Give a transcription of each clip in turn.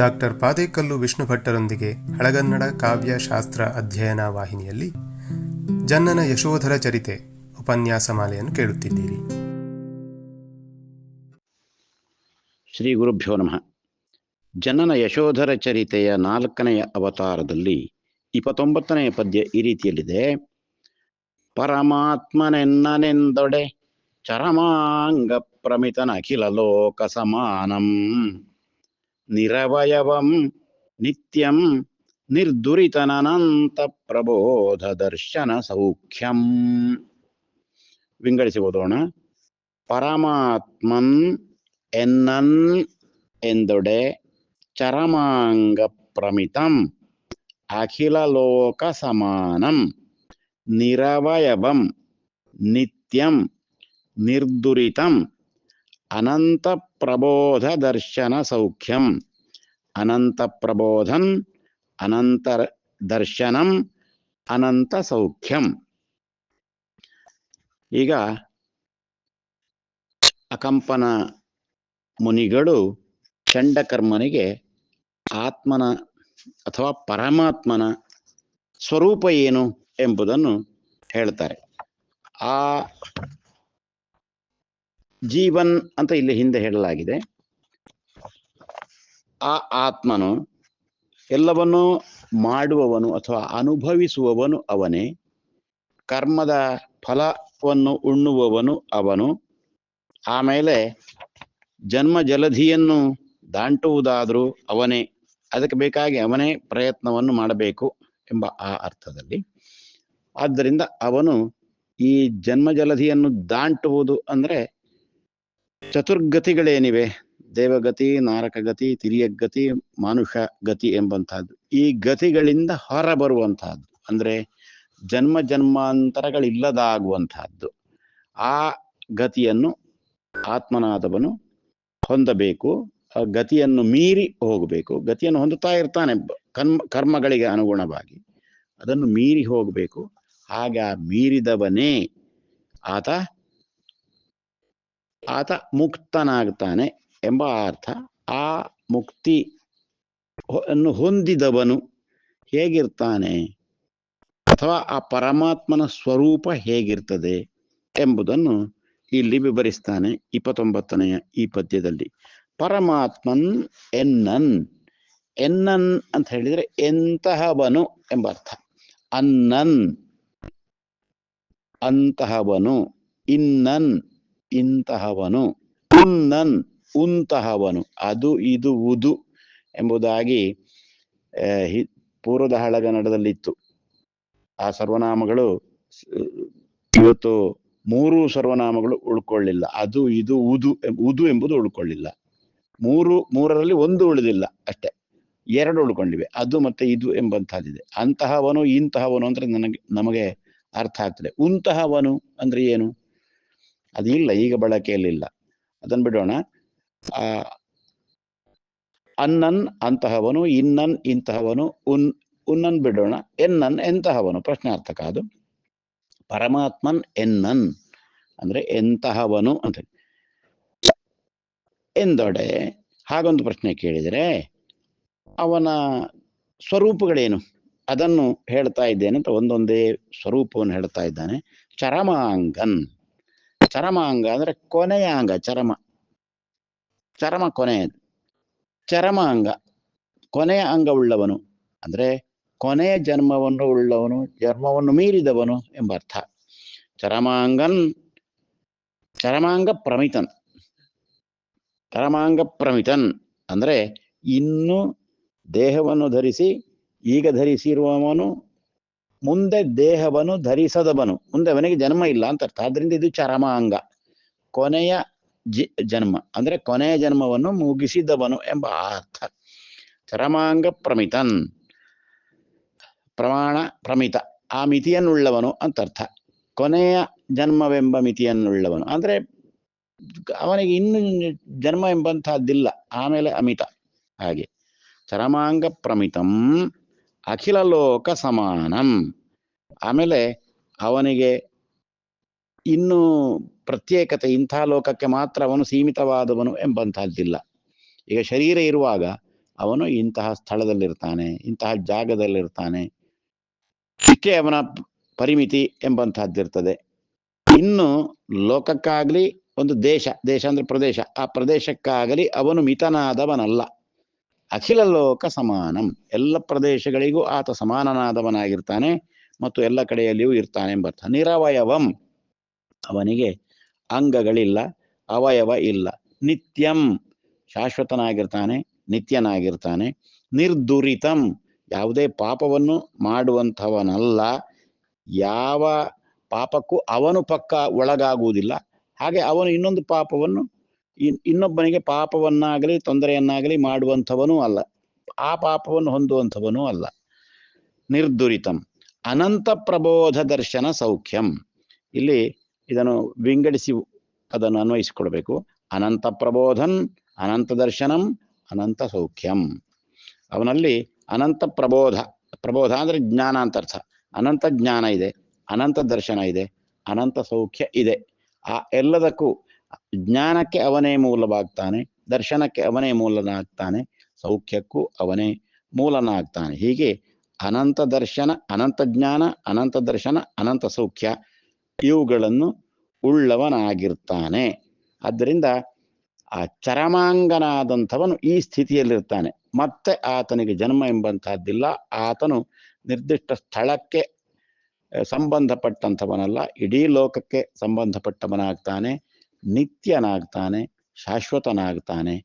Doctor Padekallu Vishnu ಭಟ್ಟರೊಂದಿಗೆ ಹಳಗನ್ನಡ ಕಾವ್ಯ ಶಾಸ್ತ್ರ ಅಧ್ಯಯನ ವಾಹಿನಿಯಲ್ಲಿ ಜನ್ನನ ಯಶೋಧರ ಚರಿತೆ ಉಪನ್ಯಾಸ ಮಾಲೆಯನ್ನು ಕೇಳುತ್ತಿದ್ದೀರಿ. ಶ್ರೀ ಗುರುಭ್ಯೋ ನಮಃ. ಜನನ ಯಶೋಧರ ಚರಿತೆಯ ನಾಲ್ಕನೆಯ ಅವತಾರದಲ್ಲಿ ಇಪ್ಪತ್ತೊಂಬತ್ತನೆಯ ಪದ್ಯ ಈ ರೀತಿಯಲ್ಲಿದೆ. ಪರಮಾತ್ಮನೆನ್ನನೆಂದೊಡೆ ಚರಮಾಂಗ ಪ್ರಮಿತನ ಅಖಿಲ ಲೋಕ ಸಮಾನಂ. ನಿರವಯವಂ ನಿತ್ಯಂ ನಿರ್ದುರಿತನನಂತ ಪ್ರಬೋಧ ದರ್ಶನ ಸೌಖ್ಯಂ ವಿಂಗಡಿಸಿ ಓದೋಣ ಪರಮಾತ್ಮನ್ ಎನ್ನನ್ ಎಂದೊಡೆ ಚರಮಾಂಗ ಪ್ರಮಿತಂ ಅಖಿಲ ಲೋಕ ಸಮಾನಂ ನಿರವಯವಂ ನಿತ್ಯಂ ನಿರ್ದುರಿತಂ ಅನಂತ ಪ್ರಬೋಧ ದರ್ಶನ ಸೌಖ್ಯಂ ಅನಂತ ಪ್ರಬೋಧನ್ ಅನಂತ ದರ್ಶನಂ ಅನಂತ ಸೌಖ್ಯಂ ಈಗ ಅಕಂಪನ ಮುನಿಗಳು ಚಂಡಕರ್ಮನಿಗೆ ಆತ್ಮನ ಅಥವಾ ಪರಮಾತ್ಮನ ಸ್ವರೂಪ ಏನು ಎಂಬುದನ್ನು ಹೇಳ್ತಾರೆ. ಆ ಜೀವನ್ ಅಂತ ಇಲ್ಲಿ ಹಿಂದೆ ಹೇಳಲಾಗಿದೆ. ಆ ಆತ್ಮನು ಎಲ್ಲವನ್ನೂ ಮಾಡುವವನು ಅಥವಾ ಅನುಭವಿಸುವವನು ಅವನೇ. ಕರ್ಮದ ಫಲವನ್ನು ಉಣ್ಣುವವನು ಅವನು. ಆಮೇಲೆ ಜನ್ಮ ಜಲಧಿಯನ್ನು ದಾಂಟುವುದಾದರೂ ಅವನೇ. ಅದಕ್ಕೆ ಬೇಕಾಗಿ ಅವನೇ ಪ್ರಯತ್ನವನ್ನು ಮಾಡಬೇಕು ಎಂಬ ಆ ಅರ್ಥದಲ್ಲಿ. ಆದ್ದರಿಂದ ಅವನು ಈ ಜನ್ಮ ಜಲಧಿಯನ್ನು ದಾಂಟುವುದು ಅಂದರೆ ಚತುರ್ಗತಿಗಳೇನಿವೆ. ದೇವಗತಿ, ನಾರಕಗತಿ ತಿರಿಯಗತಿ ಮಾನುಷ ಗತಿ ಎಂಬಂತಹದ್ದು ಈ ಗತಿಗಳಿಂದ ಹೊರಬರುವಂತಹದ್ದು ಅಂದ್ರೆ ಜನ್ಮ ಜನ್ಮಾಂತರಗಳಿಲ್ಲದಾಗುವಂತಹದ್ದು ಆ ಗತಿಯನ್ನು ಆತ್ಮನಾದವನು ಹೊಂದಬೇಕು. ಆ ಗತಿಯನ್ನು ಮೀರಿ ಹೋಗಬೇಕು. ಗತಿಯನ್ನು ಹೊಂದುತ್ತಾ ಇರ್ತಾನೆ ಕರ್ಮ, ಕರ್ಮಗಳಿಗೆ ಅನುಗುಣವಾಗಿ. ಅದನ್ನು ಮೀರಿ ಹೋಗಬೇಕು. ಆಗ ಮೀರಿದವನೇ ಆತ ಆತ ಮುಕ್ತನಾಗ್ತಾನೆ. ಎಂಬ ಅರ್ಥ ಆ ಮುಕ್ತಿ ಅನ್ನು ಹೊಂದಿದವನು ಹೇಗಿರ್ತಾನೆ ಅಥವಾ ಆ ಪರಮಾತ್ಮನ ಸ್ವರೂಪ ಹೇಗಿರ್ತದೆ ಎಂಬುದನ್ನು ಇಲ್ಲಿ ವಿವರಿಸ್ತಾನೆ ಇಪ್ಪತ್ತೊಂಬತ್ತನೆಯ ಈ ಪದ್ಯದಲ್ಲಿ. ಪರಮಾತ್ಮನ್ ಎನ್ನನ್. ಎನ್ನನ್ ಅಂತ ಹೇಳಿದ್ರೆ ಎಂತಹವನು ಎಂಬ ಅರ್ಥ. ಅನ್ನನ್. ಅಂತಹವನು. ಇನ್ನನ್. ಇಂತಹವನು. ಉನ್ನನ್. ಉಂತಹವನು. ಅದು, ಇದು, ಉದು ಎಂಬುದಾಗಿ ಪೂರ್ವದ ಹಳಗನ್ನಡದಲ್ಲಿತ್ತು ಆ ಸರ್ವನಾಮಗಳು ಇವತ್ತು ಮೂರು ಸರ್ವನಾಮಗಳು ಉಳ್ಕೊಳ್ಳಿಲ್ಲ. ಅದು, ಇದು, ಉದು ಉದು ಎಂಬುದು ಉಳ್ಕೊಳ್ಳಿಲ್ಲ. ಮೂರು, ಮೂರರಲ್ಲಿ ಒಂದು ಉಳಿದಿಲ್ಲ ಅಷ್ಟೇ. ಎರಡು ಉಳ್ಕೊಂಡಿವೆ. ಅದು ಮತ್ತೆ ಇದು ಎಂಬಂತಹದ್ದಿದೆ ಅಂತಹವನು, ಇಂತಹವನು ಅಂದ್ರೆ ನನಗೆ, ನಮಗೆ ಅರ್ಥ ಆಗ್ತದೆ. ಉಂತಹವನು ಅಂದ್ರೆ ಏನು? ಅದಿಲ್ಲ, ಈಗ ಬಳಕೆಯಲ್ಲಿಲ್ಲ. ಅದನ್ನು ಬಿಡೋಣ. ಅನ್ನನ್ ಅಂತಹವನು, ಇನ್ನನ್ ಇಂತಹವನು, ಉನ್, ಉನ್ನನ್ ಬಿಡೋಣ, ಎನ್ನನ್ ಎಂತಹವನು, ಪ್ರಶ್ನಾರ್ಥಕ ಅದು. ಪರಮಾತ್ಮನ್ ಎನ್ನನ್, ಅಂದ್ರೆ ಎಂತಹವನು ಅಂತ. ಎಂದೊಡೆ, ಹಾಗೊಂದು ಪ್ರಶ್ನೆ ಕೇಳಿದರೆ, ಅವನ ಸ್ವರೂಪಗಳೇನು? ಅದನ್ನು ಹೇಳ್ತಾ ಇದ್ದೇನೆ ಅಂತ ಒಂದೊಂದೇ ಸ್ವರೂಪವನ್ನು ಹೇಳ್ತಾ ಇದ್ದಾನೆ. ಚರಮಾಂಗನ್. ಚರಮಾಂಗ ಅಂದ್ರೆ ಕೊನೆಯ ಅಂಗ, ಚರಮ. ಚರಮ ಕೊನೆಯದು ಚರಮ ಅಂಗ. ಕೊನೆಯ ಅಂಗವುಳ್ಳವನು ಅಂದ್ರೆ ಕೊನೆಯ ಜನ್ಮವನ್ನು ಉಳ್ಳವನು, ಜನ್ಮವನ್ನು ಮೀರಿದವನು ಎಂಬ ಅರ್ಥ. ಚರಮಾಂಗನ್, ಚರಮಾಂಗ ಪ್ರಮಿತನ್. ಚರಮಾಂಗ ಪ್ರಮಿತನ್ ಅಂದ್ರೆ ಇನ್ನು ದೇಹವನ್ನು ಧರಿಸಿ, ಈಗ ಧರಿಸಿರುವವನು, ಮುಂದೆ ದೇಹವನ್ನು ಧರಿಸದವನು. ಮುಂದೆ ಅವನಿಗೆ ಜನ್ಮ ಇಲ್ಲ ಅಂತ ಅರ್ಥ. ಆದ್ರಿಂದ ಇದು ಚರಮಾಂಗ. ಕೊನೆಯ ಜಿ, ಜನ್ಮ, ಅಂದ್ರೆ ಕೊನೆಯ ಜನ್ಮವನ್ನು ಮುಗಿಸಿದವನು ಎಂಬ ಅರ್ಥ. ಚರಮಾಂಗ ಪ್ರಮಿತನ್. ಪ್ರಮಾಣ ಪ್ರಮಿತ. ಆ ಮಿತಿಯನ್ನುಳ್ಳವನು ಅಂತ ಅರ್ಥ. ಕೊನೆಯ ಜನ್ಮವೆಂಬ ಮಿತಿಯನ್ನುಳ್ಳವನು. ಅಂದ್ರೆ ಅವನಿಗೆ ಇನ್ನು ಜನ್ಮ ಎಂಬಂತಹದ್ದಿಲ್ಲ ಆಮೇಲೆ ಅಮಿತ. ಹಾಗೆ. ಚರಮಾಂಗ ಪ್ರಮಿತಂ. ಅಖಿಲ ಲೋಕ ಸಮಾನಂ. ಆಮೇಲೆ ಅವನಿಗೆ ಇನ್ನು ಪ್ರತ್ಯೇಕತೆ ಇಂಥ ಲೋಕಕ್ಕೆ ಮಾತ್ರ ಅವನು ಸೀಮಿತವಾದವನು ಎಂಬಂತಹದ್ದಿಲ್ಲ. ಈಗ ಶರೀರ ಇರುವಾಗ ಅವನು ಇಂತಹ ಸ್ಥಳದಲ್ಲಿರ್ತಾನೆ, ಇಂತಹ ಜಾಗದಲ್ಲಿರ್ತಾನೆ ಇಷ್ಟೇ ಅವನ ಪರಿಮಿತಿ ಎಂಬಂತಹದ್ದಿರ್ತದೆ. ಇನ್ನು ಲೋಕಕ್ಕಾಗಲಿ ಒಂದು ದೇಶ ದೇಶ ಅಂದ್ರೆ ಪ್ರದೇಶ, ಆ ಪ್ರದೇಶಕ್ಕಾಗಲಿ ಅವನು ಮಿತನಾದವನಲ್ಲ. ಅಖಿಲ ಲೋಕ ಸಮಾನಂ. ಎಲ್ಲ ಪ್ರದೇಶಗಳಿಗೂ ಆತ ಸಮಾನನಾದವನಾಗಿರ್ತಾನೆ ಮತ್ತು ಎಲ್ಲ ಕಡೆಯಲ್ಲಿಯೂ ಇರ್ತಾನೆ ಎಂಬರ್ಥ. ನಿರವಯವಂ ಅವನಿಗೆ ಅಂಗಗಳಿಲ್ಲ, ಅವಯವ ಇಲ್ಲ. ನಿತ್ಯಂ ಶಾಶ್ವತನಾಗಿರ್ತಾನೆ, ನಿತ್ಯನಾಗಿರ್ತಾನೆ, ನಿರ್ದುರಿತಂ. ಯಾವುದೇ ಪಾಪವನ್ನು ಮಾಡುವಂಥವನಲ್ಲ. ಯಾವ ಪಾಪಕ್ಕೂ ಅವನು ಪಕ್ಕ ಒಳಗಾಗುವುದಿಲ್ಲ. ಹಾಗೆ ಅವನು ಇನ್ನೊಂದು ಪಾಪವನ್ನು, ಇನ್- ಇನ್ನೊಬ್ಬನಿಗೆ ಪಾಪವನ್ನಾಗಲಿ, ತೊಂದರೆಯನ್ನಾಗಲಿ ಮಾಡುವಂಥವನೂ ಅಲ್ಲ. ಆ ಪಾಪವನ್ನು ಹೊಂದುವಂಥವನೂ ಅಲ್ಲ. ನಿರ್ದುರಿತಂ. ಅನಂತ ಪ್ರಬೋಧ ದರ್ಶನ ಸೌಖ್ಯಂ. ಇಲ್ಲಿ ಇದನ್ನು ವಿಂಗಡಿಸಿ ಅದನ್ನು ಅನ್ವಯಿಸಿಕೊಳ್ಬೇಕು. ಅನಂತ ಪ್ರಬೋಧನ್, ಅನಂತ ದರ್ಶನಂ, ಅನಂತ ಸೌಖ್ಯಂ. ಅವನಲ್ಲಿ ಅನಂತ ಪ್ರಬೋಧ ಪ್ರಬೋಧ ಅಂದರೆ ಜ್ಞಾನ ಅಂತ ಅರ್ಥ. ಅನಂತ ಜ್ಞಾನ ಇದೆ, ಅನಂತ ದರ್ಶನ ಇದೆ, ಅನಂತ ಸೌಖ್ಯ ಇದೆ. ಆ ಎಲ್ಲದಕ್ಕೂ ಜ್ಞಾನಕ್ಕೆ ಅವನೇ ಮೂಲವಾಗ್ತಾನೆ, ದರ್ಶನಕ್ಕೆ ಅವನೇ ಮೂಲನಾಗ್ತಾನೆ, ಸೌಖ್ಯಕ್ಕೂ ಅವನೇ ಮೂಲನಾಗ್ತಾನೆ. ಹೀಗೆ ಅನಂತ ದರ್ಶನ, ಅನಂತ ಜ್ಞಾನ, ಅನಂತ ದರ್ಶನ, ಅನಂತ ಸೌಖ್ಯ ಇವುಗಳನ್ನು ಉಳ್ಳವನಾಗಿರ್ತಾನೆ. ಆದ್ದರಿಂದ ಆ ಚರಮಾಂಗನಾದಂಥವನು ಈ ಸ್ಥಿತಿಯಲ್ಲಿರ್ತಾನೆ. ಮತ್ತೆ ಆತನಿಗೆ ಜನ್ಮ ಎಂಬಂತಹದ್ದಿಲ್ಲ ಆತನು ನಿರ್ದಿಷ್ಟ ಸ್ಥಳಕ್ಕೆ ಸಂಬಂಧಪಟ್ಟಂಥವನಲ್ಲ. ಇಡೀ ಲೋಕಕ್ಕೆ ಸಂಬಂಧಪಟ್ಟವನಾಗ್ತಾನೆ. ನಿತ್ಯನಾಗ್ತಾನೆ, ಶಾಶ್ವತನಾಗ್ತಾನೆ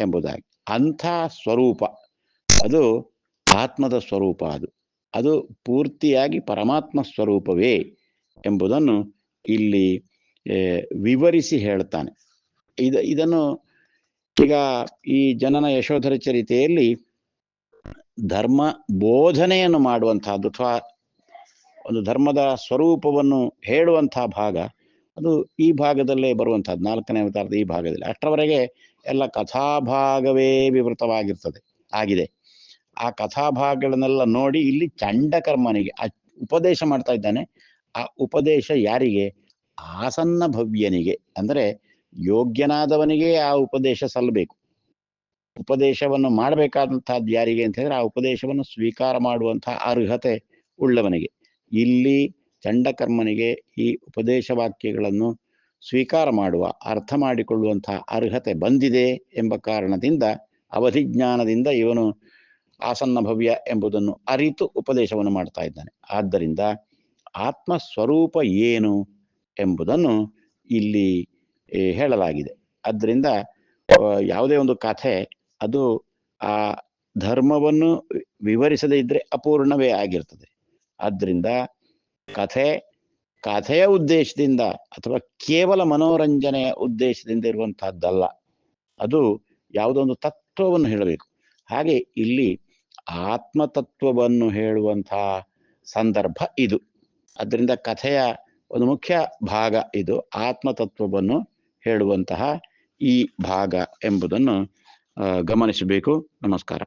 ಎಂಬುದಾಗಿ. ಅಂಥ ಸ್ವರೂಪ. ಅದು ಆತ್ಮದ ಸ್ವರೂಪ ಅದು. ಅದು ಪೂರ್ತಿಯಾಗಿ ಪರಮಾತ್ಮ ಸ್ವರೂಪವೇ. ಎಂಬುದನ್ನು ಇಲ್ಲಿ ವಿವರಿಸಿ ಹೇಳ್ತಾನೆ. ಇದ, ಇದನ್ನು ಈಗ ಈ ಜನನ ಯಶೋಧರ ಚರಿತೆಯಲ್ಲಿ ಧರ್ಮ ಬೋಧನೆಯನ್ನು ಮಾಡುವಂತಹದ್ದು ಅಥವಾ ಒಂದು ಧರ್ಮದ ಸ್ವರೂಪವನ್ನು ಹೇಳುವಂತಹ ಭಾಗ, ಅದು ಈ ಭಾಗದಲ್ಲೇ ಬರುವಂತಹದ್ದು ನಾಲ್ಕನೇ ಅವತಾರದ ಈ ಭಾಗದಲ್ಲಿ. ಅಷ್ಟರವರೆಗೆ ಎಲ್ಲ ಕಥಾಭಾಗವೇ ವಿವೃತವಾಗಿರ್ತದೆ, ಆಗಿದೆ. ಆ ಕಥಾಭಾಗಗಳನ್ನೆಲ್ಲ ನೋಡಿ ಇಲ್ಲಿ ಚಂಡಕರ್ಮನಿಗೆ ಉಪದೇಶ ಮಾಡ್ತಾ ಇದ್ದಾನೆ. ಆ ಉಪದೇಶ ಯಾರಿಗೆ? ಆಸನ್ನ ಭವ್ಯನಿಗೆ. ಅಂದರೆ ಯೋಗ್ಯನಾದವನಿಗೆ ಆ ಉಪದೇಶ ಸಲ್ಲಬೇಕು. ಉಪದೇಶವನ್ನು ಮಾಡಬೇಕಾದಂತಹದ್ದು ಯಾರಿಗೆ ಅಂತ ಹೇಳಿದ್ರೆ ಆ ಉಪದೇಶವನ್ನು ಸ್ವೀಕಾರ ಮಾಡುವಂತಹ ಅರ್ಹತೆ ಉಳ್ಳವನಿಗೆ. ಇಲ್ಲಿ ಚಂಡಕರ್ಮನಿಗೆ ಈ ಉಪದೇಶ ವಾಕ್ಯಗಳನ್ನು ಸ್ವೀಕಾರ ಮಾಡುವ, ಅರ್ಥ ಮಾಡಿಕೊಳ್ಳುವಂತಹ ಅರ್ಹತೆ ಬಂದಿದೆ ಎಂಬ ಕಾರಣದಿಂದ, ಅವಧಿಜ್ಞಾನದಿಂದ ಇವನು ಆಸನ್ನ ಭವ್ಯ ಎಂಬುದನ್ನು ಅರಿತು ಉಪದೇಶವನ್ನು ಮಾಡ್ತಾ ಇದ್ದಾನೆ. ಆದ್ದರಿಂದ ಆತ್ಮ ಸ್ವರೂಪ ಏನು ಎಂಬುದನ್ನು ಇಲ್ಲಿ ಹೇಳಲಾಗಿದೆ. ಆದ್ದರಿಂದ ಯಾವುದೇ ಒಂದು ಕಥೆ, ಅದು ಆ ಧರ್ಮವನ್ನು ವಿವರಿಸದೇ ಇದ್ದರೆ ಅಪೂರ್ಣವೇ ಆಗಿರ್ತದೆ. ಆದ್ದರಿಂದ ಕಥೆ, ಕಥೆಯ ಉದ್ದೇಶದಿಂದ ಅಥವಾ ಕೇವಲ ಮನೋರಂಜನೆಯ ಉದ್ದೇಶದಿಂದ ಇರುವಂತಹದ್ದಲ್ಲ. ಅದು ಯಾವುದೋ ಒಂದು ತತ್ವವನ್ನು ಹೇಳಬೇಕು. ಹಾಗೆ ಇಲ್ಲಿ ಆತ್ಮತತ್ವವನ್ನು ಹೇಳುವಂತಹ ಸಂದರ್ಭ ಇದು. ಅದರಿಂದ ಕಥೆಯ ಒಂದು ಮುಖ್ಯ ಭಾಗ ಇದು ಆತ್ಮತತ್ವವನ್ನು ಹೇಳುವಂತಹ ಈ ಭಾಗ ಎಂಬುದನ್ನು ಗಮನಿಸಬೇಕು. ನಮಸ್ಕಾರ.